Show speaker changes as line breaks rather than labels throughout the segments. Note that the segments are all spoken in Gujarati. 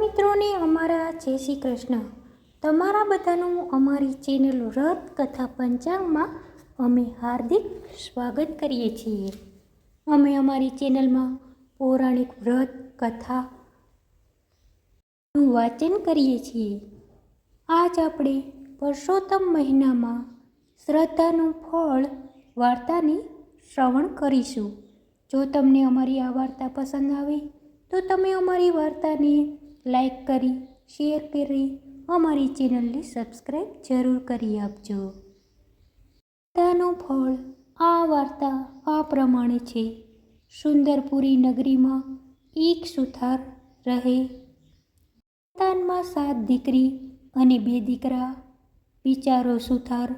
મિત્રોને અમારા જય શ્રી કૃષ્ણ. તમારા બધાનું અમારી ચેનલ રથ કથા પંચાંગમાં અમે હાર્દિક સ્વાગત કરીએ છીએ. અમે અમારી ચેનલમાં પૌરાણિક વ્રત કથાનું વાંચન કરીએ છીએ. આજ આપણે પરસોત્તમ મહિનામાં શ્રદ્ધાનું ફળ વાર્તાની શ્રવણ કરીશું. જો તમને અમારી આ વાર્તા પસંદ આવે તો તમે અમારી વાર્તાને લાઈક કરી, શેર કરી, અમારી ચેનલને સબસ્ક્રાઈબ જરૂર કરી આપજો. વાર્તાનું ફળ આ વાર્તા આ પ્રમાણે છે. સુંદરપુરી નગરીમાં એક સુથાર રહે. સંતાનમાં સાત દીકરી અને બે દીકરા. બિચારો સુથાર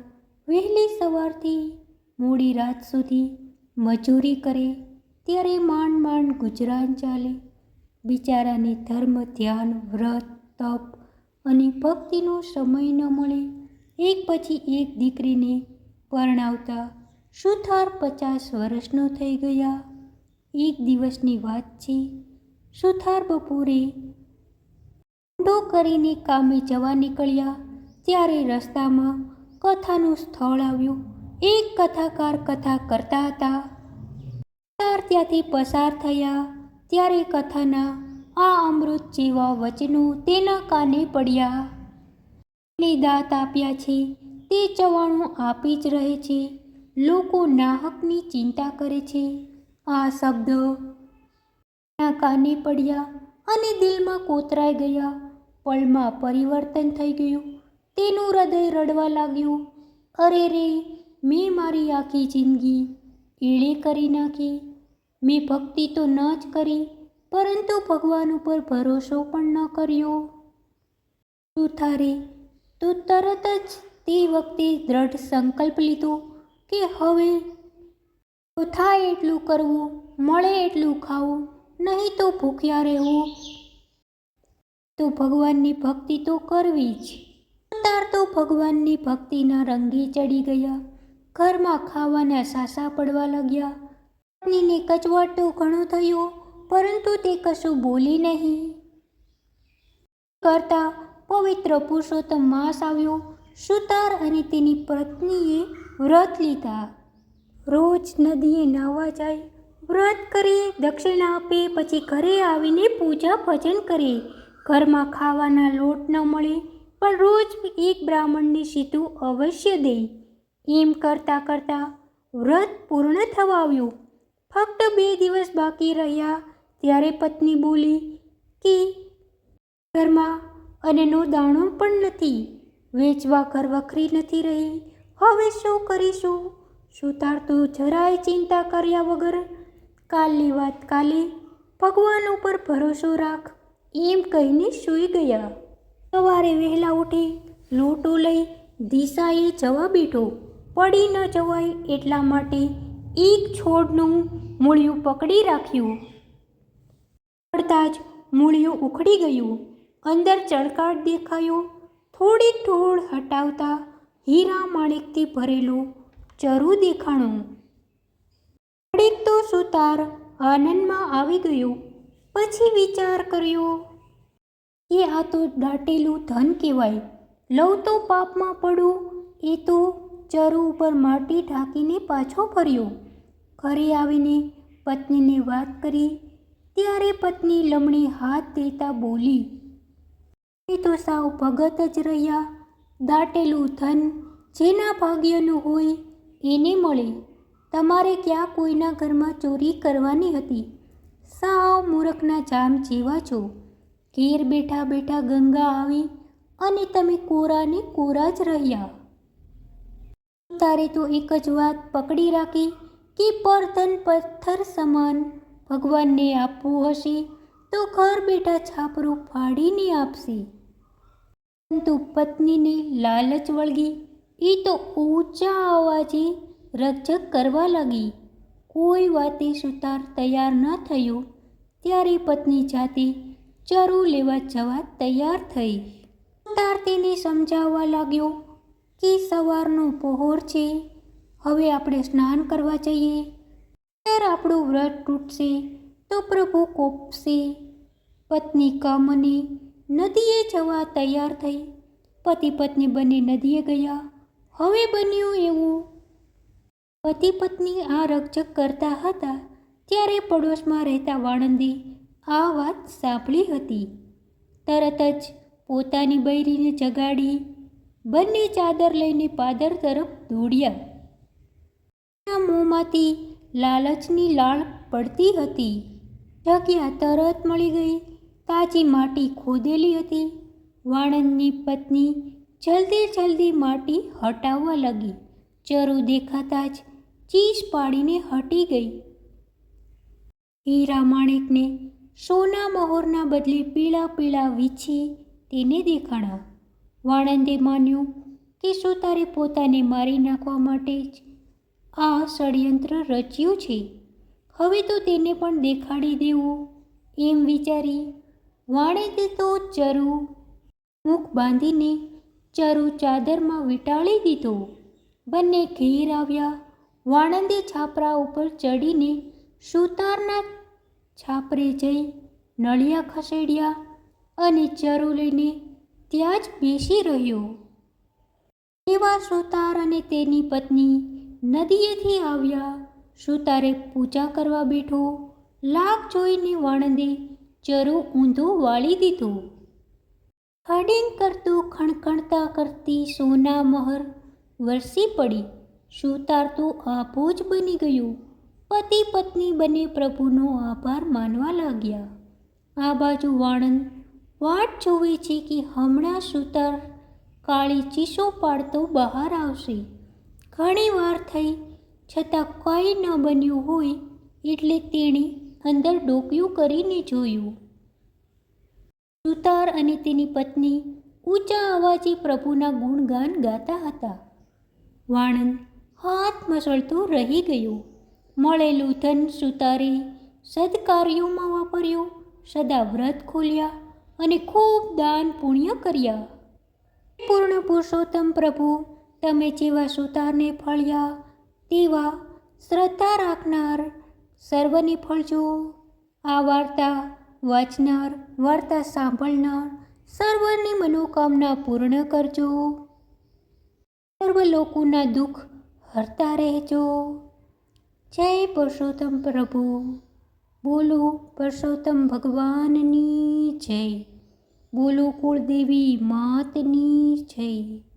વહેલી સવારથી મોડી રાત સુધી મજૂરી કરે, ત્યારે માંડ માંડ ગુજરાન ચાલે. બિચારાને ધર્મ, ધ્યાન, વ્રત, તપ અને ભક્તિનો સમય ન મળે. એક પછી એક દીકરીને પરણાવતા સુથાર પચાસ વર્ષનો થઈ ગયા. એક દિવસની વાત છે, સુથાર બપોરે ઊંડો કરીને કામે જવા નીકળ્યા. ત્યારે રસ્તામાં કથાનું સ્થળ આવ્યું. એક કથાકાર કથા કરતા હતા. ત્યાંથી પસાર થયા. ત્યારે કથાના આ અમૃત જેવા વચનો તેના કાને પડ્યા. એને દાંત આપ્યા છે, તે ચવાણું આપી જ રહે છે, લોકો નાહકની ચિંતા કરે છે. આ શબ્દ ના કાને પડ્યા અને દિલમાં કોતરાઈ ગયા, પળમાં પરિવર્તન થઈ ગયું. તેનું હૃદય રડવા લાગ્યું. અરે રે, મેં મારી આખી જિંદગી એળે કરી નાખી. મેં ભક્તિ તો ન જ કરી, પરંતુ ભગવાન ઉપર ભરોસો પણ ન કર્યો. સુથારે તો તરત જ તે વખતે દ્રઢ સંકલ્પ લીધો કે હવે તો થાય એટલું કરવું, મળે એટલું ખાવું, નહીં તો ભૂખ્યા રહેવું. તો ભગવાનની ભક્તિ તો કરવી જ. સુતાર તો ભગવાનની ભક્તિના રંગે ચડી ગયા. ઘરમાં ખાવાના સાસા પડવા લાગ્યા. પત્નીને તો ઘણો થયો, પરંતુ તે કશું બોલી નહીં. કરતા પવિત્ર પુરુષોત્તમ માસ આવ્યો. સુતાર અને તેની પત્નીએ વ્રત લીધા. રોજ નદીએ નાહવા જાય, વ્રત કરી દક્ષિણા આપે, પછી ઘરે આવીને પૂજા ભજન કરે ઘરમાં ખાવાના લોટ ન મળે, પણ રોજ એક બ્રાહ્મણને સીધું અવશ્ય દે. એમ કરતાં કરતાં વ્રત પૂર્ણ થવા આવ્યું. ફક્ત બે દિવસ બાકી રહ્યા, ત્યારે પત્ની બોલી, કે, ઘરમાં અન્નનો દાણો પણ નથી, વેચવા ઘર વખરી નથી રહી, હવે શું કરીશું સુતાર તો જરાય ચિંતા કર્યા વગર કાલની વાત કાલે ભગવાન ઉપર ભરોસો રાખ, એમ કહીને સૂઈ ગયા. સવારે વહેલા ઉઠી લોટો લઈ દિશાએ જવા બેઠો. પડી ન જવાય એટલા માટે એક છોડનું મૂળિયું પકડી રાખ્યું. પડતા જ મૂળિયું ઉખડી ગયું. અંદર ચળકાટ દેખાયો. થોડીક ઢોળ હટાવતા હીરા માણેકથી ભરેલું ચરુ દેખાણું. થોડીક તો સુતાર આનંદમાં આવી ગયો. પછી વિચાર કર્યો, એ આ તો દાટેલું ધન કહેવાય. લઉં તો પાપમાં પડું. એ તો ચરુ ઉપર માટી ઢાંકીને પાછો ફર્યો. ઘરે આવીને પત્નીને વાત કરી. ત્યારે પત્ની લમણી હાથ દેતા બોલી એ તો સાવ ભગત જ રહ્યા. દાટેલું ધન જેના ભાગ્યનું હોય એને મળે. તમારે ક્યાં કોઈના ઘરમાં ચોરી કરવાની હતી? સાવ મૂરખના જામ જેવા છો. ઘેર બેઠા બેઠા ગંગા આવી અને તમે કોરાને કોરા જ રહ્યા. તારે તો એક જ વાત પકડી રાખી કે પરધન પથ્થર સમાન ભગવાનને આપવું હશે તો ઘર બેઠા છાપરું ફાડીને આપશે. પરંતુ પત્નીને લાલચ વળગી, એ તો ઊંચા અવાજે રજક કરવા લાગી. કોઈ વાતે સુતાર તૈયાર ન થયો, ત્યારે પત્ની જાતે ચરુ લેવા જવા તૈયાર થઈ. સુતાર તેને સમજાવવા લાગ્યો કે સવારનો પહોર છે. હવે આપણે સ્નાન કરવા જઈએ. ત્યારે આપણું વ્રત તૂટશે, તો પ્રભુ કોપશે. પત્ની કામની નદીએ જવા તૈયાર થઈ. પતિ પત્ની બંને નદીએ ગયા. હવે બન્યું એવું. પતિ પત્ની આ રકઝક કરતા હતા ત્યારે પડોશમાં રહેતા વાણંદી આ વાત સાંભળી હતી. તરત જ પોતાની બૈરીને જગાડી બંને ચાદર લઈને પાદર તરફ દોડ્યા. એના મોંમાંથી લાલચની લાળ પડતી હતી. જગ્યા તરત મળી ગઈ. તાજી માટી ખોદેલી હતી. વાણંદની પત્ની જલ્દી જલ્દી માટી હટાવવા લાગી. ચરુ દેખાતા જ ચીસ પાડીને હટી ગઈ. હીરા માણેકને સોના મહોરના બદલે પીળા પીળા વીછી તેને દેખાણા. વાણંદે માન્યું કે શું પોતાને મારી નાખવા માટે જ આ ષડયંત્ર રચ્યું છે. હવે તો તેને પણ દેખાડી દેવું. એમ વિચારી વાણંદે તો ચરુ મુખ બાંધીને ચરુ ચાદરમાં વીંટાળી દીધો. બંને ઘેર આવ્યા. વાણંદે છાપરા ઉપર ચડીને સુતારના છાપરે જઈ નળિયા ખસેડ્યા અને ચરુ લઈને ત્યાં જ બેસી રહ્યો. એવા સુતાર અને તેની પત્ની નદીએથી આવ્યા. સુતારે પૂજા કરવા બેઠો. લાગ જોઈને વાણંદે ચરુ ઊંધું વાળી દીધું. હડિંગ કરતું ખણખણતા કરતી સોના મહર વરસી પડી. સુતાર તો આપો જ બની ગયું. પતિ પત્ની બંને પ્રભુનો આભાર માનવા લાગ્યા. આ બાજુ વાણંદ વાટ જોવે છે કે હમણાં સુતાર કાળી ચીસો પાડતો બહાર આવશે. ઘણી વાર થઈ છતાં કંઈ ન બન્યું હોય એટલે તેણે અંદર ડોક્યું કરીને જોયું. સુતાર અને તેની પત્ની ઊંચા અવાજે પ્રભુના ગુણગાન ગાતા હતા. વાણંદ હાથ મસળતો રહી ગયો. મળેલું ધન સુતારે સદકાર્યોમાં વાપર્યું. સદા વ્રત ખોલ્યા. અને ખૂબ દાન પુણ્ય કર્યા. પૂર્ણ પુરુષોત્તમ પ્રભુ, તમે જેવા સુતારને ફળ્યા, તેવા શ્રદ્ધા રાખનાર સર્વને ફળજો. આ વાર્તા વાંચનાર, વાર્તા સાંભળનાર સર્વની મનોકામના પૂર્ણ કરજો. સર્વ લોકોના દુઃખ હરતા રહેજો. જય પુરુષોત્તમ પ્રભુ. બોલો પુરુષોત્તમ ભગવાનની જય. બોલો કુળદેવી માતની જય.